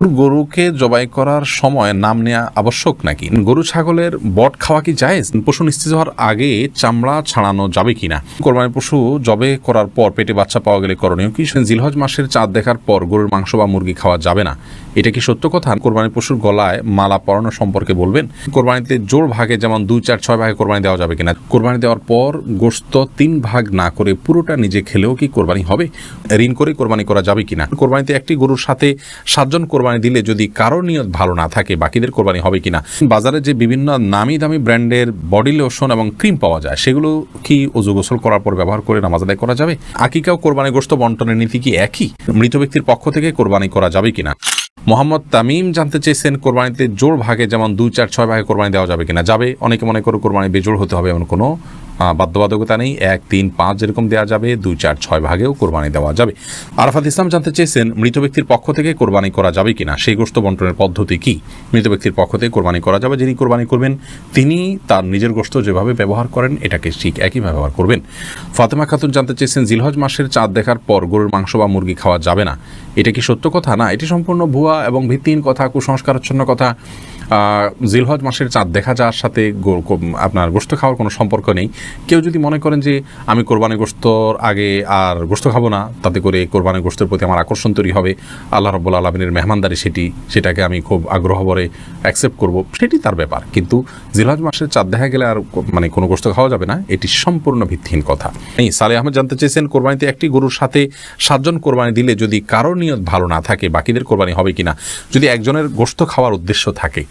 গরুকে জবাই করার সময় নাম নেওয়া আবশ্যক নাকি? গরু, ছাগলের বট খাওয়া কি যায় পশু নিশ্চিত হওয়ার আগে চামড়া ছাড়ানো যাবে কিনা? কোরবানি পশু জবে করার পর পেটে বাচ্চা পাওয়া গেলে করণীয় কি? জিলহজ মাসের চাঁদ দেখার পর গরুর মাংস বা মুরগি খাওয়া যাবে না। এটা কি সত্য কথা? কোরবানি পশুর গলায় মালা পরানো সম্পর্কে বলবেন? কোরবানিতে জোর ভাগে যেমন দুই, চার, ছয় ভাগে কোরবানি দেওয়া যাবে কিনা? কোরবানি দেওয়ার পর গোস্ত তিন ভাগ না করে পুরোটা নিজে খেলেও কি কোরবানি হবে? ঋণ করে কোরবানি করা যাবে কিনা? কোরবানিতে একটি গরুর সাথে সাতজন কোরবানি দিলে যদি কারোর নিয়ত ভালো না থাকে, বাকিদের কোরবানি হবে কিনা? বাজারে যে বিভিন্ন নামি দামি ব্র্যান্ডের বডি লোশন এবং ক্রিম পাওয়া যায়, সেগুলো কি অজু গোসল করার পর ব্যবহার করে নামাজ আদায় করা যাবে? আকিকাও কোরবানি গোস্ত বন্টনের নীতি কি একই? মৃত ব্যক্তির পক্ষ থেকে কোরবানি করা যাবে কিনা? মোহাম্মদ তামিম জানতে চেয়েছেন কোরবানিতে জোর ভাগে যেমন দুই চার ছয় ভাগে কোরবানি দেওয়া যাবে কিনা। যাবে, অনেকে মনে করো কোরবানি বেজোড় হতে হবে এমন কোনো বাধ্যবাধকতা নেই। এক, তিন, পাঁচ যেরকম দেওয়া যাবে, দুই, চার, ছয় ভাগেও কোরবানি দেওয়া যাবে। আরাফাত ইসলাম জানতে চেয়েছেন মৃত ব্যক্তির পক্ষ থেকে কোরবানি করা যাবে কিনা। সেই গোষ্ঠ বন্টনের পদ্ধতি কি? মৃত ব্যক্তির পক্ষ থেকে কোরবানি করা যাবে, যিনি কোরবানি করবেন, তিনি তার নিজের গোষ্ঠ যেভাবে ব্যবহার করেন, এটাকে ঠিক একই ব্যবহার করবেন। ফাতেমা খাতুন জানতে চেয়েছেন জিলহজ মাসের চাঁদ দেখার পর গরুর মাংস বা মুরগি খাওয়া যাবে না। এটা কি সত্য কথা? না, এটি সম্পূর্ণ ভুয়া এবং ভিত্তিহীন কথা কুসংস্কারচ্ছন্ন কথা জিলহজ মাসের চাঁদ দেখা যাওয়ার সাথে আপনার গোস্ত খাওয়ার কোনো সম্পর্ক নেই। কেউ যদি মনে করেন যে আমি কোরবানি গোস্তর আগে আর গোস্ত খাব না, তাতে করে কোরবানি গোস্তের প্রতি আমার আকর্ষণ তৈরি হবে। আল্লাহ রব্বুল আলমিনের মেহমানদারি সেটি, সেটাকে আমি খুব আগ্রহ ভরে অ্যাকসেপ্ট করব। সেটি তার ব্যাপার। কিন্তু জিলহজ মাসের চাঁদ দেখা গেলে আর মানে কোনো গোস্ত খাওয়া যাবে না, এটি সম্পূর্ণ ভিত্তিহীন কথা। এই সালে আহমেদ জানতে চেয়েছেন, কোরবানিতে একটি গরুর সাথে সাতজন কোরবানি দিলে যদি কারোর নিয়ত ভালো না থাকে, বাকিদের কোরবানি হবে কিনা? যদি একজনের গোস্ত খাওয়ার উদ্দেশ্য থাকে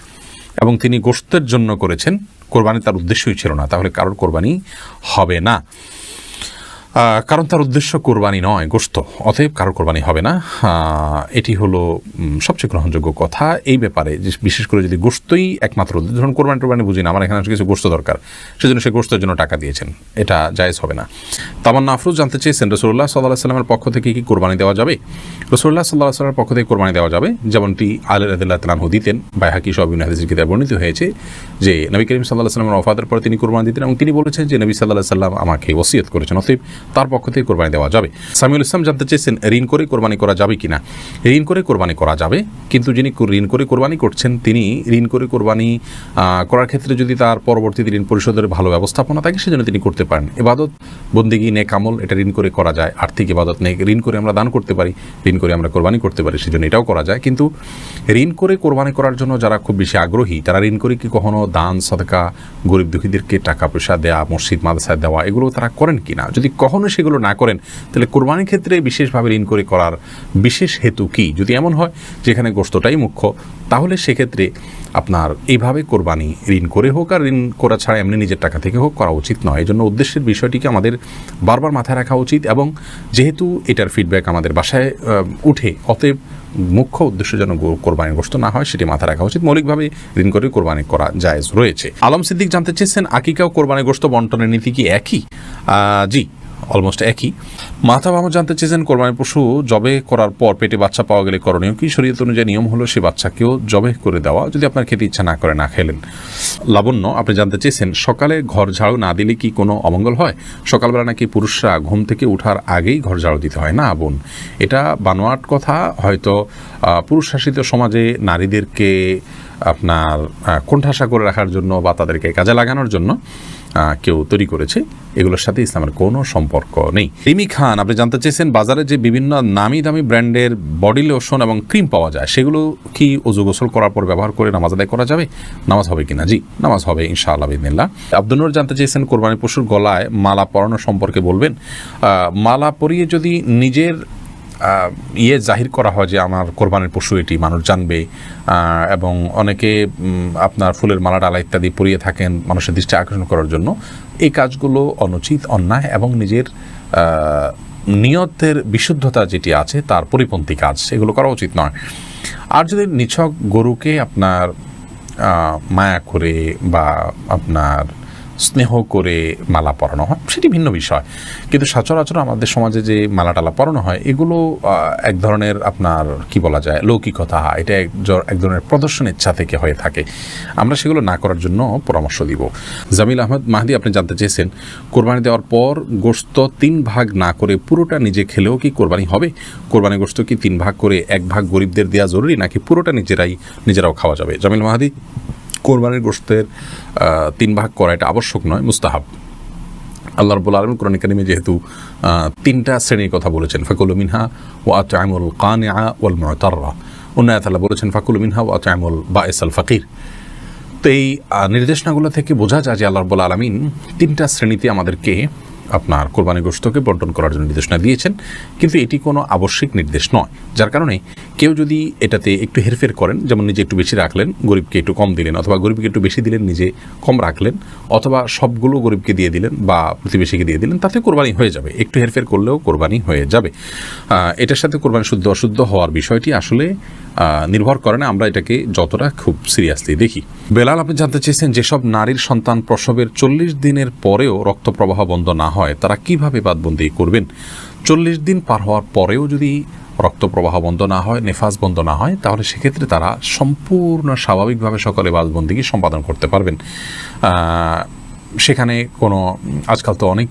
এবং তিনি গোস্তের জন্য করেছেন। কোরবানি তার উদ্দেশ্যই ছিল না, তাহলে কারোর কোরবানি হবে না। কারণ তার উদ্দেশ্য কোরবানি নয় গোস্ত অতএব কারোর কোরবানি হবে না। এটি হলো সবচেয়ে গ্রহণযোগ্য কথা। এই ব্যাপারে যে, বিশেষ করে যদি গোস্তই একমাত্র ধরুন কোরবানি টোরবানি বুঝি না, আমার এখানে কিছু গোস্ত দরকার। সেজন্য সে গোস্তের জন্য টাকা দিয়েছেন। এটা জায়েজ হবে না। তামান্না আফরুজ জানতে চেয়েছেন রসুল্লাহ সাল্লাহ সাল্লামের পক্ষ থেকে কি কোরবানি দেওয়া যাবে? রসুল্লাহ সাল্লাহ সাল্লামের পক্ষ থেকে কোরবানি দেওয়া যাবে। যেমনটি আল রদুল্লাহ তালাহু দিতেন, বাইহাকি সব হাদিসের কিতাব বর্ণিত হয়েছে যে, নবী করিম সাল্লাহ সাল্লামের অফাদের পরে তিনি কোরবানি দিতেন এবং তিনি বলেছেন যে, নবী সাল্লাহ সাল্লাম আমাকে ওসিয়ত করেছেন। অতএব তার পক্ষ থেকে কোরবানি দেওয়া যাবে। সামিউল ইসলাম জানতে চেয়েছেন, ঋণ করে কোরবানি করা যাবে কিনা? ঋণ করে কোরবানি করা যাবে, কিন্তু যিনি ঋণ করে কোরবানি করছেন, তিনি ঋণ করে কোরবানি করার ক্ষেত্রে যদি তার পরবর্তীতে ঋণ পরিশোধের ভালো ব্যবস্থাপনা থাকে, সেজন্য তিনি করতে পারেন। এবাদত, বন্দিগি নে কামল এটা ঋণ করে করা যায়। আর্থিক ইবাদত নেই ঋণ করে আমরা দান করতে পারি, ঋণ করে আমরা কোরবানি করতে পারি, সেজন্য এটাও করা যায়। কিন্তু ঋণ করে কোরবানি করার জন্য যারা খুব বেশি আগ্রহী, তারা ঋণ করে কি কখনো দান, সদকা, গরিব দুঃখীদেরকে টাকা পয়সা দেওয়া মসজিদ, মাদ্রাসায় দেওয়া, এগুলো তারা করেন কি না যদি কখনো সেগুলো না করেন। তাহলে কোরবানির ক্ষেত্রে বিশেষভাবে ঋণ করে করার বিশেষ হেতু কি? যদি এমন হয়, যেখানে গোস্তটাই মুখ্য, তাহলে সেক্ষেত্রে আপনার এইভাবে কোরবানি ঋণ করে হোক, আর ঋণ করা ছাড়া এমনি নিজের টাকা থেকে হোক করা উচিত নয়। এই জন্য উদ্দেশ্যের বিষয়টিকে আমাদের বারবার মাথায় রাখা উচিত এবং যেহেতু এটার ফিডব্যাক আমাদের বাসায় উঠে, অতএব মুখ্য উদ্দেশ্য যেন কোরবানির গোস্ত না হয়, সেটি মাথায় রাখা উচিত। মৌলিকভাবে ঋণ করে কোরবানি করা জায়েজ রয়েছে। আলম সিদ্দিক জানতে চেয়েছেন আকিকাও কোরবানি গোস্ত বন্টনের নীতি কি একই? জি। অলমোস্ট একই। মাথা মামা জানতে চেয়েছেন কোরবানি পশু জবে করার পর পেটে বাচ্চা পাওয়া গেলে করণীয় কি? শরীয়ত অনুযায়ী নিয়ম হলো সে বাচ্চাকেও জবে করে দেওয়া, যদি আপনার খেতে ইচ্ছা না করে, না খেলেন লাবণ্য, আপনি জানতে চেয়েছেন, সকালে ঘর ঝাড়ু না দিলে কি কোনো অমঙ্গল হয়? সকালবেলা নাকি পুরুষরা ঘুম থেকে ওঠার আগেই ঘর ঝাড়ু দিতে হয়? না, বোন। এটা বানোয়াট কথা, হয়তো পুরুষ শাসিত সমাজে নারীদেরকে আপনার কোণঠাসা করে রাখার জন্য বা তাদেরকে কাজে লাগানোর জন্য। কেউ তৈরি করেছে, এগুলোর সাথে ইসলামের কোনো সম্পর্ক নেই। রিমি খান, আপনি জানতে চেয়েছেন, বাজারে যে বিভিন্ন নামি দামি ব্র্যান্ডের বডি লোশন এবং ক্রিম পাওয়া যায়, সেগুলো কি অজু গোসল করার পর ব্যবহার করে নামাজ আদায় করা যাবে? নামাজ হবে কিনা? জি, নামাজ হবে, ইনশাআল্লাহ বিদিনিল্লাহ আব্দুল জানতে চেয়েছেন, কোরবানি পশুর গলায় মালা পরানো সম্পর্কে বলবেন। মালা পরিয়ে যদি নিজের ইয়ে জাহির করা হয় যে আমার কোরবানির পশু এটি, মানুষ জানবে। এবং অনেকে আপনার ফুলের মালা, ডালা ইত্যাদি পরিয়ে থাকেন মানুষের দৃষ্টি আকর্ষণ করার জন্য। এই কাজগুলো অনুচিত, অন্যায় এবং নিজের নিয়তের বিশুদ্ধতা যেটি আছে তার পরিপন্থী কাজ। এগুলো করা উচিত নয়। আর যদি নিছক গরুকে আপনার মায়া করে বা আপনার স্নেহ করে মালা পরানো হয়, সেটি ভিন্ন বিষয়। কিন্তু সচরাচর আমাদের সমাজে যে মালা টালা পরানো হয়, এগুলো এক ধরনের আপনার, কি বলা যায়, লৌকিকতা, এটা এক ধরনের প্রদর্শন ইচ্ছা থেকে হয়ে থাকে। আমরা সেগুলো না করার জন্য পরামর্শ দিব। জামিল আহমদ মাহদি, আপনি জানতে চেয়েছেন, কোরবানি দেওয়ার পর গোস্ত তিন ভাগ না করে পুরোটা নিজে খেলেও কি কোরবানি হবে? কোরবানি গোস্ত কি তিন ভাগ করে এক ভাগ গরিবদের দেওয়া জরুরি, নাকি পুরোটা নিজেরাই, নিজেরাও খাওয়া যাবে? জামিল মাহাদি? কোরবানির গোষ্ঠের তিন ভাগ করা এটা আবশ্যক নয়, মুস্তাহাব। আল্লাহ রবুল আলম কোরআন কারিমে যেহেতু তিনটা শ্রেণির কথা বলেছেন, ফাকুল মিনহা ও আতামুল কানিয়া ওয়াল মতাররা। অন্যায় তালা বলেছেন, ফাকুল মিনহা ও আতামুল বা এসাল ফাকির। তো এই নির্দেশনাগুলো থেকে বোঝা যায় যে আল্লাহ রবুল আলমিন তিনটা শ্রেণীতে আমাদেরকে আপনার কোরবানি গোস্তকে বন্টন করার জন্য নির্দেশনা দিয়েছেন, কিন্তু এটি কোনো আবশ্যিক নির্দেশ নয়। যার কারণে কেউ যদি এটাতে একটু হেরফের করেন, যেমন নিজে একটু বেশি রাখলেন, গরিবকে একটু কম দিলেন, অথবা গরিবকে একটু বেশি দিলেন, নিজে কম রাখলেন, অথবা সবগুলো গরিবকে দিয়ে দিলেন বা প্রতিবেশীকে দিয়ে দিলেন, তাতে কোরবানি হয়ে যাবে। একটু হেরফের করলেও কোরবানি হয়ে যাবে। এটার সাথে কোরবানি শুদ্ধ অশুদ্ধ হওয়ার বিষয়টি আসলে নির্ভর করে না, আমরা এটাকে যতটা খুব সিরিয়াসলি দেখি। বেলাল, আপনি জানতে চেয়েছেন যেসব নারীর সন্তান প্রসবের চল্লিশ দিনের পরেও রক্ত প্রবাহ বন্ধ না হয়, তারা কীভাবে বাদবন্দি করবেন? চল্লিশ দিন পার হওয়ার পরেও যদি রক্ত প্রবাহ বন্ধ না হয় নেফাজ বন্ধ না হয়, তাহলে সেক্ষেত্রে তারা সম্পূর্ণ স্বাভাবিকভাবে সকলে বাদবন্দিকে সম্পাদন করতে পারবেন। সেখানে কোনো, আজকাল তো অনেক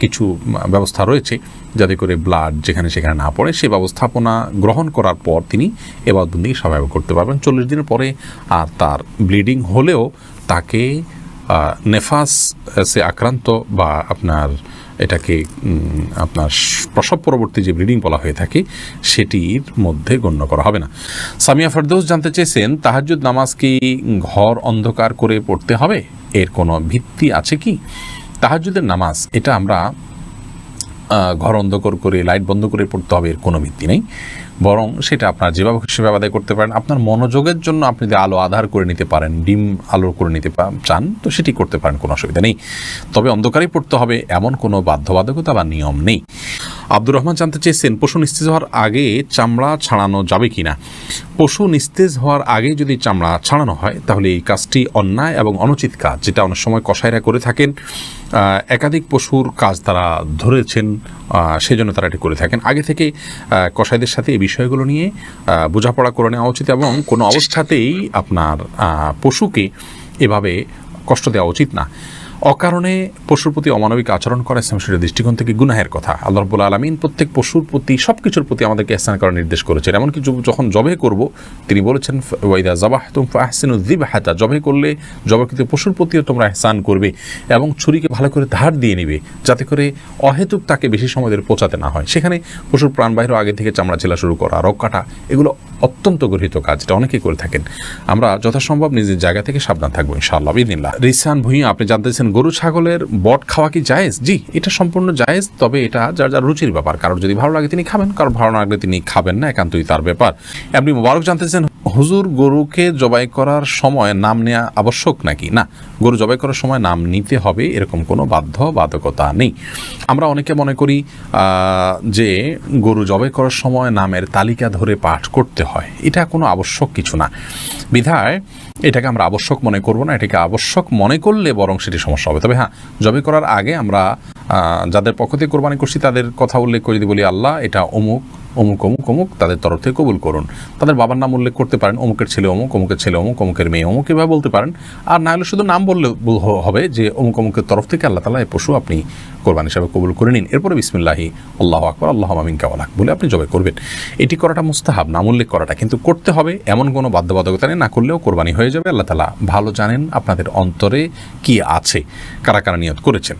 কিছু ব্যবস্থা রয়েছে যাতে করে ব্লাড যেখানে সেখানে না পড়ে, সে ব্যবস্থাপনা গ্রহণ করার পর তিনি এবাদবন্দি স্বাভাবিক করতে পারবেন। চল্লিশ দিনের পরে আর তার ব্লিডিং হলেও তাকে নেফাস সে আক্রান্ত বা আপনার এটাকে আপনার প্রসব পরবর্তী যে ব্লিডিং বলা হয়ে থাকে, সেটির মধ্যে গণ্য করা হবে না। সামিয়া ফেরদৌস জানতে চেয়েছেন, তাহাজ্জুদ নামাজ কি ঘর অন্ধকার করে পড়তে হবে? এর কোনো ভিত্তি আছে কি? তাহাজুদের নামাজ এটা আমরা ঘর অন্ধকার করে লাইট বন্ধ করে পড়তে হবে, এর কোনো ভিত্তি নেই। বরং সেটা আপনার যেভাবে সেভাবে আদায় করতে পারেন। আপনার মনোযোগের জন্য আপনি যদি আলো আধার করে নিতে পারেন, ডিম আলো করে নিতে চান, তো সেটি করতে পারেন, কোনো অসুবিধা নেই। তবে অন্ধকারেই পড়তে হবে, এমন কোনো বাধ্যবাধকতা বা নিয়ম নেই। আব্দুর রহমান জানতে চেয়েছেন, পশু নিস্তেজ হওয়ার আগে চামড়া ছাড়ানো যাবে কি না পশু নিস্তেজ হওয়ার আগে যদি চামড়া ছাড়ানো হয়, তাহলে এই কাজটি অন্যায় এবং অনুচিত কাজ, যেটা অনেক সময় কসাইরা করে থাকেন। একাধিক পশুর কাজ তারা ধরেছেন সেই জন্য তারা এটি করে থাকেন। আগে থেকে কসাইদের সাথে এই বিষয়গুলো নিয়ে বোঝাপড়া করে নেওয়া উচিত এবং কোনো অবস্থাতেই আপনার পশুকে এভাবে কষ্ট দেওয়া উচিত না। অকারণে পশুর প্রতি অমানবিক আচরণ করা ইসলাম শরীরের দৃষ্টিকোণ থেকে গুনাহের কথা। আল্লাহ রব্বুল আলমিন প্রত্যেক পশুর প্রতি সব কিছুর প্রতি আমাদেরকে স্নান করার নির্দেশ করেছেন। এমনকি যখন জবে করব, তিনি বলেছেন ওয়াইদা জবাহ তুম ফাহসিন উদ্দিব হাতা জবে করলে জবাকৃত পশুর প্রতিও তোমরা এহসান করবে এবং ছুরিকে ভালো করে ধার দিয়ে নিবে, যাতে করে অহেতুক তাকে বেশি সময় ধরে পচাতে না হয়। সেখানে পশুর প্রাণ বাহির আগে থেকে চামড়া ছেলা শুরু করা রক কাটা এগুলো অত্যন্ত গৃহীত কাজ, এটা অনেকেই করে থাকেন। আমরা যথাসম্ভব নিজের জায়গা থেকে সাবধান থাকব, ইনশাআল্লাহ, বিদিনিল্লাহ। রিসান ভূঁইয়া আপনি জানতেছেন গরু ছাগলের বট খাওয়া কি জায়েজ? জি, এটা সম্পূর্ণ জায়েজ, তবে এটা যার যার রুচির ব্যাপার। কারোর যদি ভালো লাগে তিনি খাবেন, কারোর ভালো লাগলে তিনি খাবেন না, একান্তই তার ব্যাপার। আপনি মোবারক জানতেছেন হুজুর গরুকে জবাই করার সময় নাম নেওয়া আবশ্যক নাকি? না, গরু জবাই করার সময় নাম নিতে হবে, এরকম কোনো বাধ্য বাধকতা নেই। আমরা অনেকে মনে করি যে গরু জবাই করার সময় নামের তালিকা ধরে পাঠ করতে হয়। এটা কোনো আবশ্যক কিছু না। বিধায় এটাকে আমরা আবশ্যক মনে করব না, এটাকে আবশ্যক মনে করলে বরং সেটি সমস্যা হবে। তবে হ্যাঁ জবাই করার আগে আমরা যাদের পক্ষ থেকে কোরবানি করছি, তাদের কথা উল্লেখ করে বলি, আল্লাহ, এটা অমুক অমুক অমুক অমুক, তাদের তরফ থেকে কবুল করুন। তাদের বাবার নাম উল্লেখ করতে পারেন, অমুকের ছেলে অমুক, অমুকের ছেলে অমুক, অমুকের মেয়ে অমুক, এভাবে বলতে পারেন। আর না হলে শুধু নাম বললে হবে যে, অমুক, অমুকের তরফ থেকে আল্লাহ তালা এই পশু আপনি কোরবানি হিসাবে কবুল করে নিন। এরপরে বিসমিল্লাহি, আল্লাহ আকবর, আল্লাহ আমিন কাওয়ালাক বলে আপনি জবে করবেন। এটি করাটা মুস্তাহাব, নাম উল্লেখ করাটা। কিন্তু করতে হবে এমন কোনো বাধ্যবাধকতা নেই, না করলেও কোরবানি হয়ে যাবে। আল্লাহ তালা ভালো জানেন আপনাদের অন্তরে কি আছে, কারা কারা নিয়ত করেছেন।